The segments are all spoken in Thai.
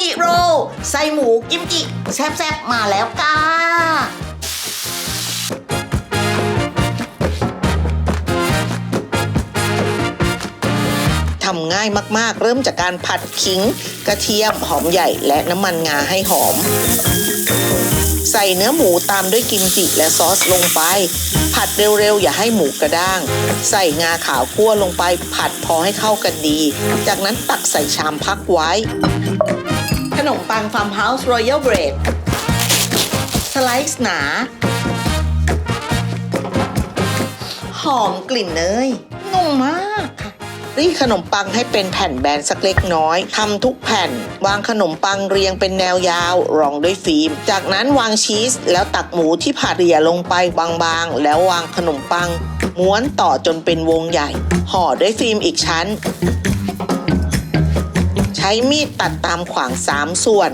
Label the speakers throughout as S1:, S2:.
S1: กิโรลใส่หมูกิมจิแซ่บๆ มาแล้วก้าทำง่ายมากๆ เริ่มจากการผัดขิง กระเทียม หอมใหญ่และน้ำมันงาให้หอม ใส่เนื้อหมูตามด้วยกิมจิและซอสลงไป ผัดเร็วๆ อย่าให้หมูกระด้าง ใส่งาขาวคั่วลงไป ผัดพอให้เข้ากันดี จากนั้นตักใส่ชามพักไว้ ขนมปังฟาร์มเฮาส์รอยัลเบรดสไลซ์หนา หอมกลิ่นเนยนุ่มมากค่ะรีดขนมปังให้เป็นแผ่นแบนสักเล็กน้อยทำทุกแผ่น วางขนมปังเรียงเป็นแนวยาว รองด้วยฟิล์ม จากนั้นวางชีส แล้วตักหมูที่ผัดเรียลงไปบางๆ แล้ววางขนมปัง ม้วนต่อจนเป็นวงใหญ่ ห่อด้วยฟิล์มอีกชั้น ใช้มีดตัดตามขวาง3ส่วน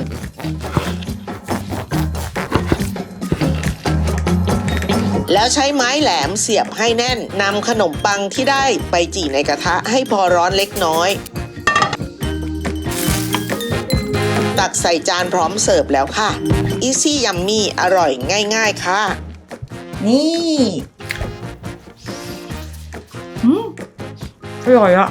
S1: แล้วใช้ไม้แหลมเสียบให้แน่นนำขนมปังที่ได้ไปจี่ในกระทะให้พอร้อนเล็กน้อย ตักใส่จานพร้อมเสิร์ฟแล้วค่ะอีซี่ยัมมี่อร่อยง่าย ๆ ค่ะ
S2: นี่
S3: อร่อยอะ